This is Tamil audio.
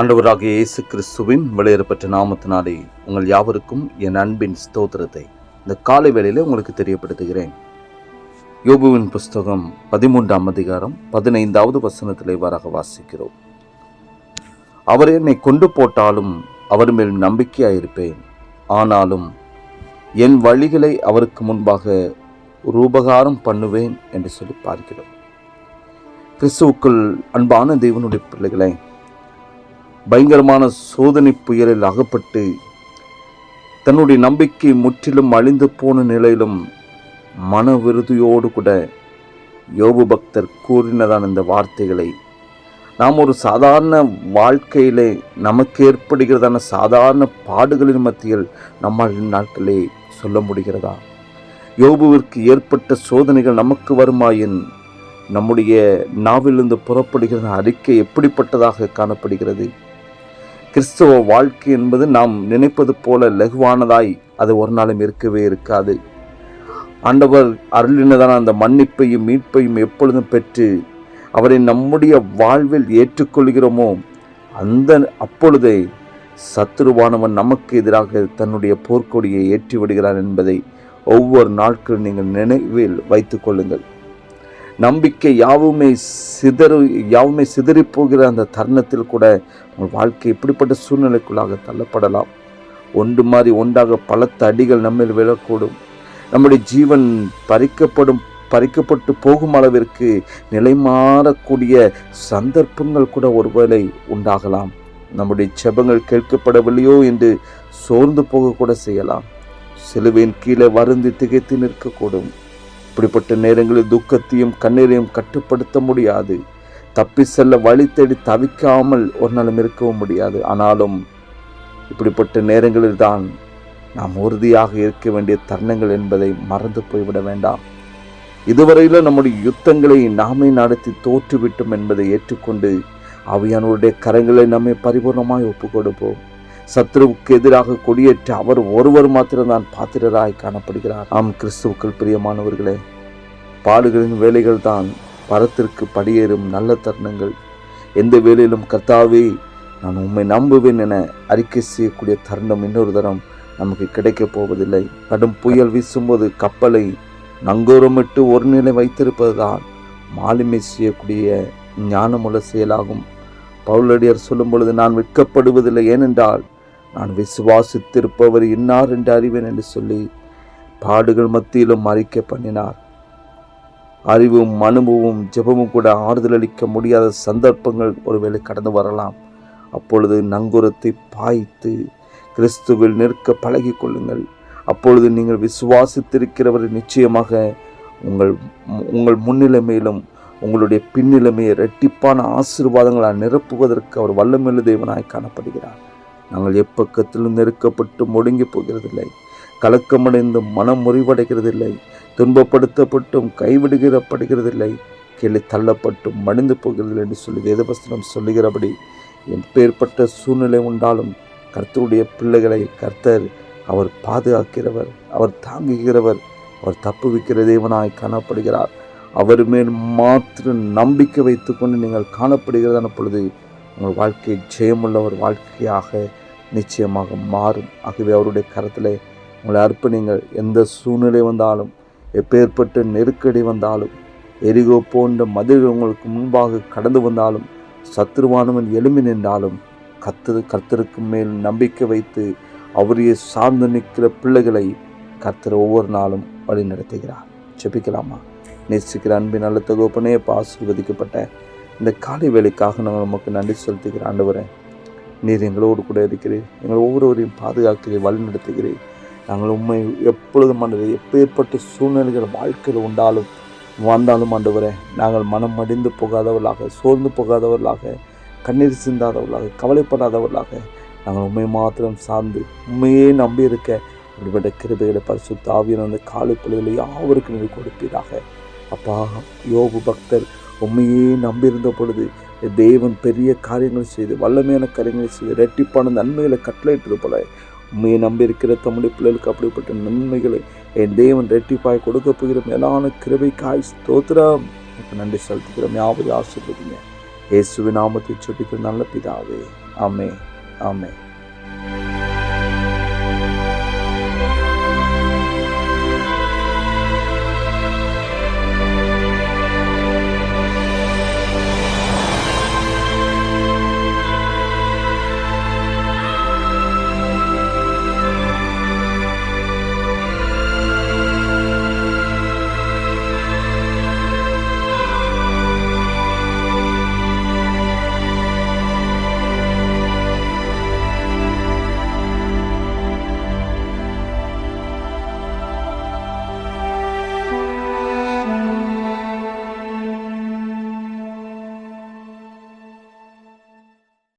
ஆண்டவராக இயேசு கிறிஸ்துவின் வெளியேறப்பட்ட நாமத்தினாலே உங்கள் யாவருக்கும் என் அன்பின் ஸ்தோத்திரத்தை. இந்த காலை வேளையில் உங்களுக்கு தெரியப்படுத்துகிறேன். யோபுவின் புஸ்தகம் பதிமூன்றாம் அதிகாரம் பதினைந்தாவது வசனத்தில் வராக வாசிக்கிறோம். அவர் என்னை கொண்டு போட்டாலும் அவர் மேல் நம்பிக்கையாயிருப்பேன். ஆனாலும் என் வழிகளை அவருக்கு முன்பாக ரூபகாரம் பண்ணுவேன் என்று சொல்லி பார்க்கிறோம். கிறிஸ்துவுக்குள் அன்பான தேவனுடைய பிள்ளைகளை பயங்கரமான சோதனை புயலில் அகப்பட்டு தன்னுடைய நம்பிக்கை முற்றிலும் அழிந்து போன நிலையிலும் மன விருதியோடு கூட யோபு பக்தர் கூறினதான இந்த வார்த்தைகளை. நாம் ஒரு சாதாரண வாழ்க்கையிலே நமக்கு ஏற்படுகிறதான சாதாரண பாடுகளின் மத்தியில் நம்மால் நாட்களே சொல்ல முடிகிறதா? யோபுவிற்கு ஏற்பட்ட சோதனைகள் நமக்கு வருமாயின் நம்முடைய நாவிலிருந்து புறப்படுகிற அறிக்கை எப்படிப்பட்டதாக காணப்படுகிறது? கிறிஸ்தவ வாழ்க்கை என்பது நாம் நினைப்பது போல லகுவானதாய் அது ஒரு நாளும் இருக்கவே இருக்காது. ஆண்டவர் அருளினதான அந்த மன்னிப்பையும் மீட்பையும் எப்பொழுதும் பெற்று அவரை நம்முடைய வாழ்வில் ஏற்றுக்கொள்கிறோமோ அந்த அப்பொழுதே சத்துருவானவன் நமக்கு எதிராக தன்னுடைய போர்க்கொடியை ஏற்றி விடுகிறான் என்பதை ஒவ்வொரு நாட்களும் நீங்கள் நினைவில் வைத்துக் கொள்ளுங்கள். நம்பிக்கை யாவுமே சிதறு யாவுமே சிதறி போகிற அந்த தருணத்தில் கூட உங்கள் வாழ்க்கை இப்படிப்பட்ட சூழ்நிலைக்குள்ளாக தள்ளப்படலாம். ஒன்று மாதிரி ஒன்றாக பலத்த அடிகள் நம்மில் விழக்கூடும். நம்முடைய ஜீவன் பறிக்கப்படும் பறிக்கப்பட்டு போகும் அளவிற்கு நிலை மாறக்கூடிய சந்தர்ப்பங்கள் கூட ஒருவேளை உண்டாகலாம். நம்முடைய செபங்கள் கேட்கப்படவில்லையோ என்று சோர்ந்து போகக்கூட செய்யலாம். சிலுவையின் கீழே வருந்தி திகைத்து நிற்கக்கூடும். இப்படிப்பட்ட நேரங்களில் துக்கத்தையும் கண்ணீரையும் கட்டுப்படுத்த முடியாது. தப்பி செல்ல வழி தேடி தவிக்காமல் ஒரு நாளும் இருக்கவும் முடியாது. ஆனாலும் இப்படிப்பட்ட நேரங்களில் தான் நாம் உறுதியாக இருக்க வேண்டிய தருணங்கள் என்பதை மறந்து போய்விட வேண்டாம். இதுவரையிலும் நம்முடைய யுத்தங்களை நாமே நடத்தி தோற்றுவிட்டோம் என்பதை ஏற்றுக்கொண்டு அவையானவருடைய கரங்களை நம்மை பரிபூர்ணமாய் ஒப்புக் கொடுப்போம் சத்ருவுக்கு எதிராக கொடியேற்ற அவர் ஒருவர் மாத்திரம்தான் பாத்திரராய் காணப்படுகிறார். ஆம் கிறிஸ்துவுக்கள் பிரியமானவர்களே பாடுகளின் வேலைகள் தான் பரத்திற்கு படியேறும் நல்ல தருணங்கள். எந்த வேலையிலும் கர்த்தாவே நான் உண்மை நம்புவேன் என அறிக்கை செய்யக்கூடிய தருணம் இன்னொரு தரம் நமக்கு கிடைக்கப் போவதில்லை. கடும் புயல் வீசும்போது கப்பலை நங்கூரமிட்டு ஒரு நிலை வைத்திருப்பதுதான் மாலுமை செய்யக்கூடிய ஞானமுள்ள செயலாகும். பவுலடியார் சொல்லும் பொழுது நான் விற்கப்படுவதில்லை ஏனென்றால் நான் விசுவாசித்திருப்பவர் இன்னார் என்று அறிவேன் என்று சொல்லி பாடுகள் மத்தியிலும் அறிக்கை பண்ணினார். அறிவும் அனுபவமும் ஜெபமும் கூட ஆறுதல் அளிக்க முடியாத சந்தர்ப்பங்கள் ஒருவேளை கடந்து வரலாம். அப்பொழுது நங்குரத்தை பாய்த்து கிறிஸ்துவில் நிற்க பழகி கொள்ளுங்கள். அப்பொழுது நீங்கள் விசுவாசித்திருக்கிறவரை நிச்சயமாக உங்கள் உங்கள் முன்னிலைமையிலும் உங்களுடைய பின்னிலைமையை ரெட்டிப்பான ஆசீர்வாதங்களால் நிரப்புவதற்கு அவர் வல்லமில்ல தேவனாய் காணப்படுகிறார். நாங்கள் எப்பக்கத்திலும் நெருக்கப்பட்டு முடங்கி போகிறதில்லை. கலக்கமடைந்து மனம் முறிவடைகிறதில்லை. துன்பப்படுத்தப்பட்டும் கைவிடுகிறப்படுகிறதில்லை. கீழே தள்ளப்பட்டும் மடிந்து போகிறதில்லை என்று சொல்லி வேதவசனம் சொல்லுகிறபடி எப்பேற்பட்ட சூழ்நிலை உண்டாலும் கர்த்தருடைய பிள்ளைகளை கர்த்தர் அவர் பாதுகாக்கிறவர் அவர் தாங்குகிறவர் அவர் தப்புவிக்கிற தேவனாய் காணப்படுகிறார். அவர் மேல் மாத்திர நம்பிக்கை வைத்துக்கொண்டு நீங்கள் காணப்படுகிறதான பொழுது உங்கள் வாழ்க்கை ஜெயமுள்ள ஒரு வாழ்க்கையாக நிச்சயமாக மாறும். ஆகவே அவருடைய கரத்தில் உங்களை அர்ப்பணிங்கள் எந்த சூழ்நிலை வந்தாலும் எப்பேற்பட்ட நெருக்கடி வந்தாலும் எரிகோ போன்ற மதில்கள் உங்களுக்கு முன்பாக கடந்து வந்தாலும் சத்துருவானவன் எழும்பி நின்றாலும் கத்து கர்த்தருக்கு மேல் நம்பிக்கை வைத்து அவரையே சார்ந்து நிற்கிற பிள்ளைகளை கர்த்தர் ஒவ்வொரு நாளும் வழி நடத்துகிறார். செபிக்கலாமா நேசிக்கிற அன்பின் நல்ல இப்போ ஆசீர்வதிக்கப்பட்ட இந்த காலை வேலைக்காக நாங்கள் நமக்கு நன்றி செலுத்துகிற ஆண்டவரே நீர் எங்களோடு கூட இருக்கிறீர். எங்கள் ஒவ்வொருவரையும் பாதுகாக்கிறீர் வழிநடத்துகிறேன் நாங்கள் உண்மை எப்பொழுதும் ஆண்டவரே எப்பேற்பட்ட சூழ்நிலைகள் வாழ்க்கையில் உண்டாலும் வந்தாலும் ஆண்டவரே நாங்கள் மனம் மடிந்து போகாதவர்களாக சோர்ந்து போகாதவர்களாக கண்ணீர் சிந்தாதவர்களாக கவலைப்படாதவர்களாக நாங்கள் உண்மை மாத்திரம் சார்ந்து உண்மையே நம்பி இருக்க இப்படிப்பட்ட கிருபைகளை பரிசுத்த ஆவியன் அந்த காலை பொழுதில் யாவருக்கு நீர் கொடுப்பீராக. அப்பா யோபு பக்தர் உண்மையே நம்பியிருந்த பொழுது தேவன் பெரிய காரியங்கள் செய்து வல்லமையான காரியங்களை செய்து ரெட்டிப்பான நன்மைகளை கட்டளையிட்டது போல உண்மையை நம்பி இருக்கிற தம்முடைய பிள்ளைகளுக்கு அப்படிப்பட்ட நன்மைகளை என் தேவன் ரெட்டிப்பாய் கொடுக்க போகிற மேலான கிருபைக்காய் ஸ்தோத்திரம். நன்றி செலுத்துகிறோம். யாவது ஆசிர்வதிங்க. இயேசுவின் நாமத்தை சொல்லிக்கிற நல்ல பிதாவே. ஆமே ஆமே